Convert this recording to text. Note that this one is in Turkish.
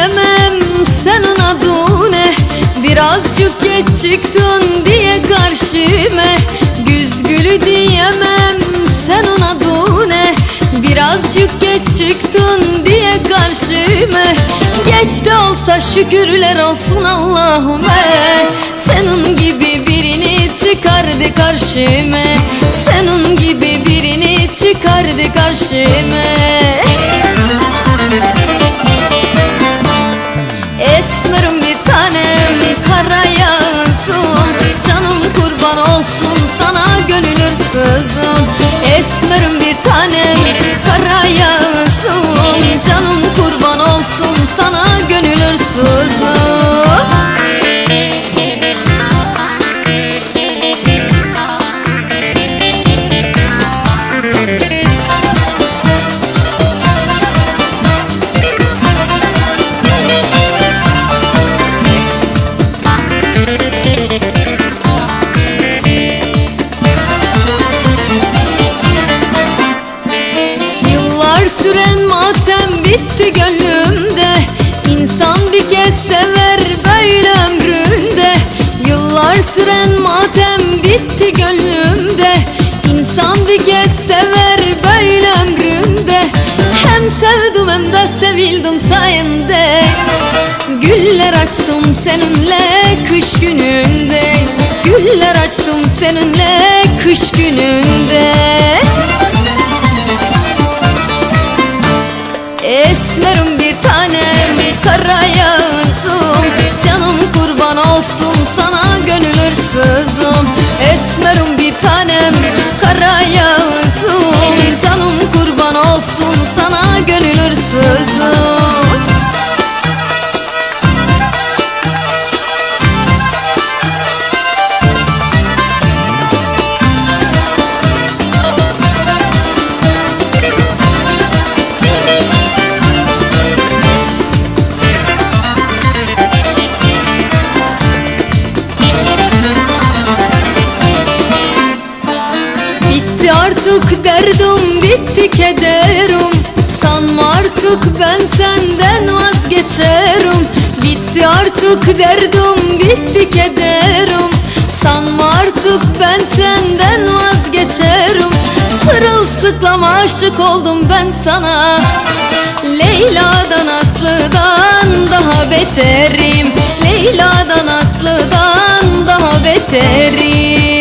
diyemem sen ona dune. Birazcık geç çıktın diye karşıma. Güz gülü diyemem sen ona dune. Birazcık geç çıktın diye karşıma. Geç de olsa şükürler olsun Allah'ıma. Senin gibi birini çıkardı karşıma. Senin gibi birini çıkardı karşıma tanem kara yağsın Canım kurban olsun sana gönül hırsızım. Esmerim bir tanem kara yağsın Canım kurban olsun sana gönül hırsızım Yıllar süren matem bitti gönlümde. İnsan bir kez sever böyle ömründe. Yıllar süren matem bitti gönlümde. İnsan bir kez sever böyle ömründe. Hem sevdim hem de sevildim sayende. Güller açtım seninle kış gününde. Güller açtım seninle kış gününde tanem kara yağsım Canım kurban olsun sana gönül hırsızım. Esmerim bir tanem kara yağsım Canım kurban olsun sana gönül hırsızım derdim, bitti kederim. Sanma artık ben senden vazgeçerim. Bitti artık derdim, bitti kederim. Sanma artık ben senden vazgeçerim. Sırılsıklam aşık oldum ben sana. Leyla'dan Aslı'dan daha beterim. Leyla'dan Aslı'dan daha beterim